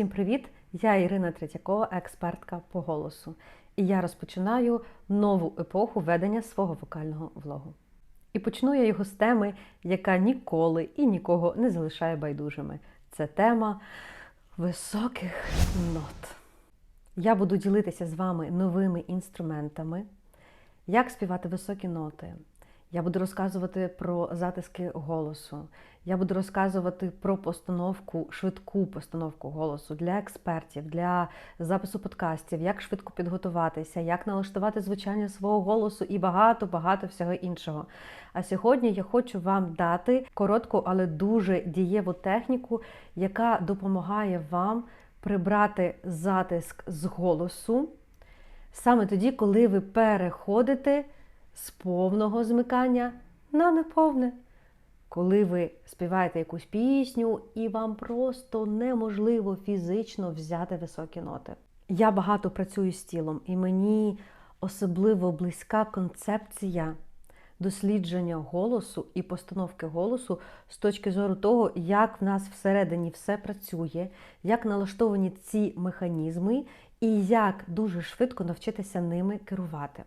Всім привіт! Я Ірина Третьякова, експертка по голосу. І я розпочинаю нову епоху ведення свого вокального влогу. І почну я його з теми, яка ніколи і нікого не залишає байдужими. Це тема високих нот. Я буду ділитися з вами новими інструментами, як співати високі ноти. Я буду розказувати про затиски голосу. Я буду розказувати про постановку, швидку постановку голосу для експертів, для запису подкастів, як швидко підготуватися, як налаштувати звучання свого голосу і багато-багато всього іншого. А сьогодні я хочу вам дати коротку, але дуже дієву техніку, яка допомагає вам прибрати затиск з голосу саме тоді, коли ви переходите з повного змикання на неповне. Коли ви співаєте якусь пісню, і вам просто неможливо фізично взяти високі ноти. Я багато працюю з тілом, і мені особливо близька концепція дослідження голосу і постановки голосу з точки зору того, як в нас всередині все працює, як налаштовані ці механізми, і як дуже швидко навчитися ними керувати.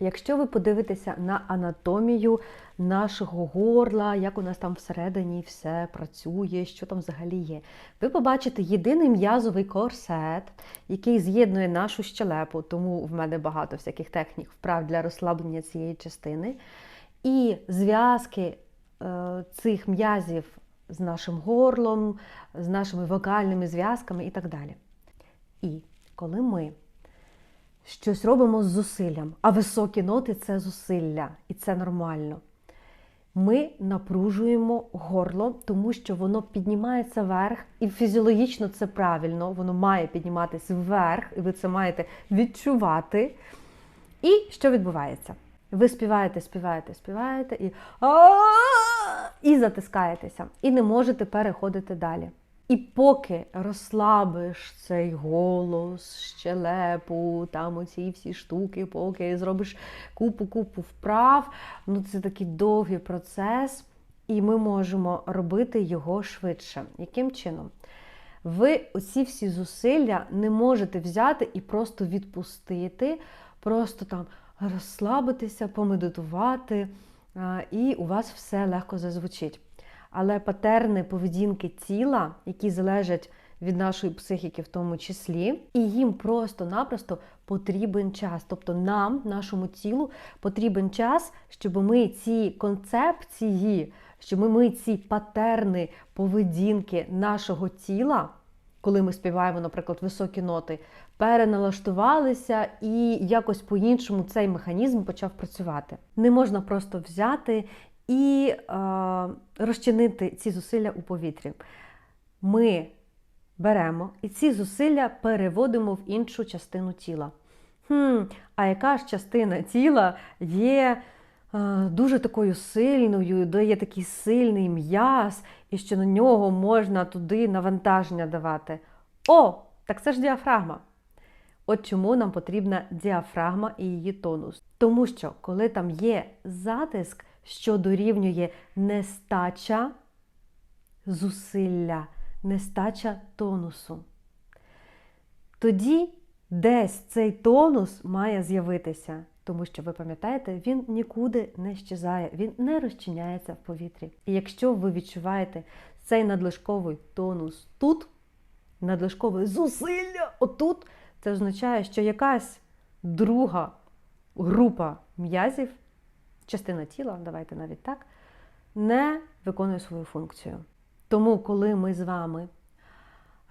Якщо ви подивитеся на анатомію нашого горла, як у нас там всередині все працює, що там взагалі є, ви побачите єдиний м'язовий корсет, який з'єднує нашу щелепу, тому в мене багато всяких технік вправ для розслаблення цієї частини. І зв'язки е, цих м'язів з нашим горлом, з нашими вокальними зв'язками і так далі. І коли ми щось робимо з зусиллям, а високі ноти це зусилля, і це нормально. Ми напружуємо горло, тому що воно піднімається вверх, і фізіологічно це правильно, воно має підніматися вверх, і ви це маєте відчувати. І що відбувається? Ви співаєте, співаєте, співаєте і і затискаєтеся, і не можете переходити далі. І поки розслабиш цей голос, щелепу, там оці всі штуки, поки зробиш купу-купу вправ, ну це такий довгий процес, і ми можемо робити його швидше. Яким чином? Ви оці всі зусилля не можете взяти і просто відпустити, просто там розслабитися, помедитувати, і у вас все легко зазвучить. Але патерни поведінки тіла, які залежать від нашої психіки, в тому числі, і їм просто-напросто потрібен час. Тобто нам, нашому тілу, потрібен час, щоб ми ці концепції, щоб ми ці патерни поведінки нашого тіла, коли ми співаємо, наприклад, високі ноти, переналаштувалися і якось по-іншому цей механізм почав працювати. Не можна просто взяти і е, розчинити ці зусилля у повітрі. Ми беремо і ці зусилля переводимо в іншу частину тіла. Хм, А яка ж частина тіла є е, дуже такою сильною, де є такий сильний м'яз, і що на нього можна туди навантаження давати? О, так це ж діафрагма. От чому нам потрібна діафрагма і її тонус. Тому що, коли там є затиск, що дорівнює нестача зусилля, нестача тонусу. Тоді десь цей тонус має з'явитися, тому що, ви пам'ятаєте, він нікуди не щезає, він не розчиняється в повітрі. І якщо ви відчуваєте цей надлишковий тонус тут, надлишкове зусилля отут, це означає, що якась друга група м'язів частина тіла, давайте навіть так, не виконує свою функцію. Тому, коли ми з вами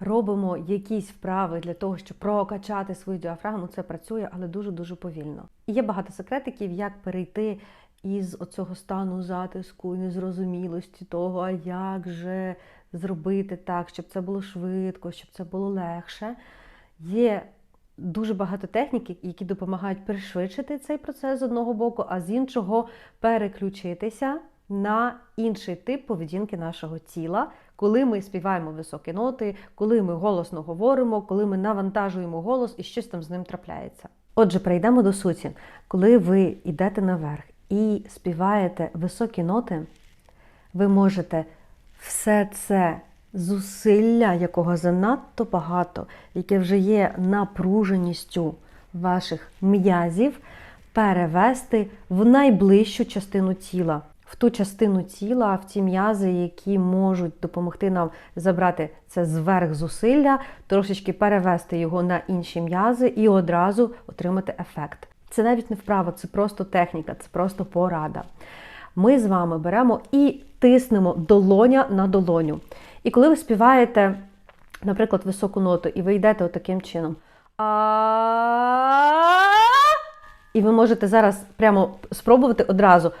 робимо якісь вправи для того, щоб прокачати свою діафрагму, це працює, але дуже-дуже повільно. І є багато секретиків, як перейти із оцього стану затиску і незрозумілості того, а як же зробити так, щоб це було швидко, щоб це було легше. Є дуже багато технік, які допомагають пришвидшити цей процес з одного боку, а з іншого переключитися на інший тип поведінки нашого тіла, коли ми співаємо високі ноти, коли ми голосно говоримо, коли ми навантажуємо голос і щось там з ним трапляється. Отже, перейдемо до суті. Коли ви йдете наверх і співаєте високі ноти, ви можете все це зусилля, якого занадто багато, яке вже є напруженістю ваших м'язів, перевести в найближчу частину тіла. В ту частину тіла, в ті м'язи, які можуть допомогти нам забрати це зверх зусилля, трошечки перевести його на інші м'язи і одразу отримати ефект. Це навіть не вправа, це просто техніка, це просто порада. Ми з вами беремо і тиснемо долоня на долоню. І коли ви співаєте, наприклад, високу ноту, і ви йдете отаким чином. І ви можете зараз прямо спробувати одразу.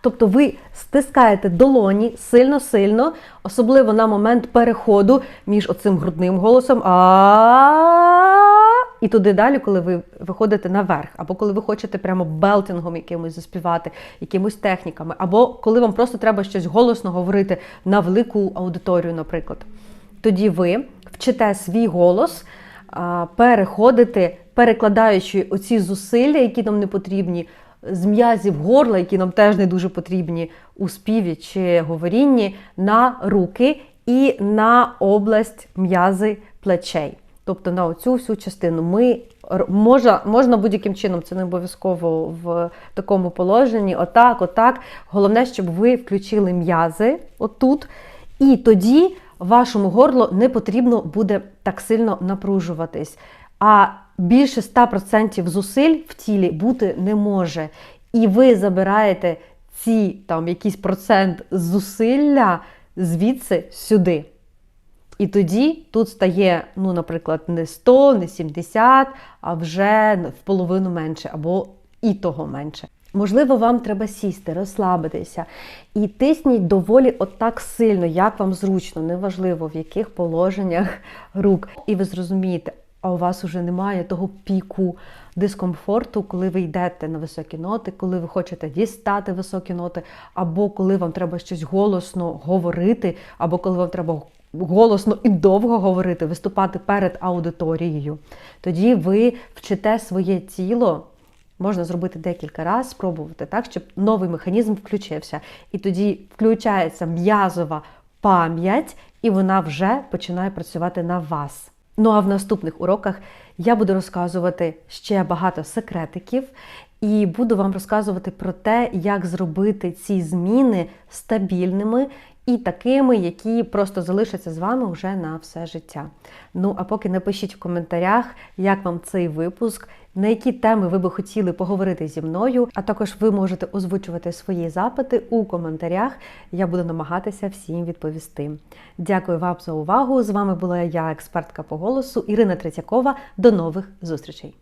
Тобто ви стискаєте долоні сильно-сильно, особливо на момент переходу між оцим грудним голосом а і туди далі, коли ви виходите наверх, або коли ви хочете прямо белтингом якимось заспівати, якимось техніками, або коли вам просто треба щось голосно говорити на велику аудиторію, наприклад. Тоді ви вчите свій голос переходити, перекладаючи оці зусилля, які нам не потрібні, з м'язів горла, які нам теж не дуже потрібні у співі чи говорінні, на руки і на область м'язи плечей. Тобто на оцю всю частину ми можна, можна будь-яким чином, це не обов'язково в такому положенні. Отак, отак. Головне, щоб ви включили м'язи отут, і тоді вашому горлу не потрібно буде так сильно напружуватись. А більше 100% зусиль в тілі бути не може. І ви забираєте ці там якийсь процент зусилля звідси сюди. І тоді тут стає, ну, наприклад, не 100, не 70, а вже в половину менше, або і того менше. Можливо, вам треба сісти, розслабитися і тисніть доволі отак сильно, як вам зручно, неважливо в яких положеннях рук. І ви зрозумієте, а у вас вже немає того піку дискомфорту, коли ви йдете на високі ноти, коли ви хочете дістати високі ноти, або коли вам треба щось голосно говорити, або коли вам треба голосно і довго говорити, виступати перед аудиторією. Тоді ви вчите своє тіло. Можна зробити декілька разів, спробувати так, щоб новий механізм включився. І тоді включається м'язова пам'ять, і вона вже починає працювати на вас. Ну а в наступних уроках я буду розказувати ще багато секретиків і буду вам розказувати про те, як зробити ці зміни стабільними і такими, які просто залишаться з вами вже на все життя. Ну а поки напишіть в коментарях, як вам цей випуск, на які теми ви би хотіли поговорити зі мною, а також ви можете озвучувати свої запити у коментарях. Я буду намагатися всім відповісти. Дякую вам за увагу! З вами була я, експертка по голосу Ірина Третьякова. До нових зустрічей!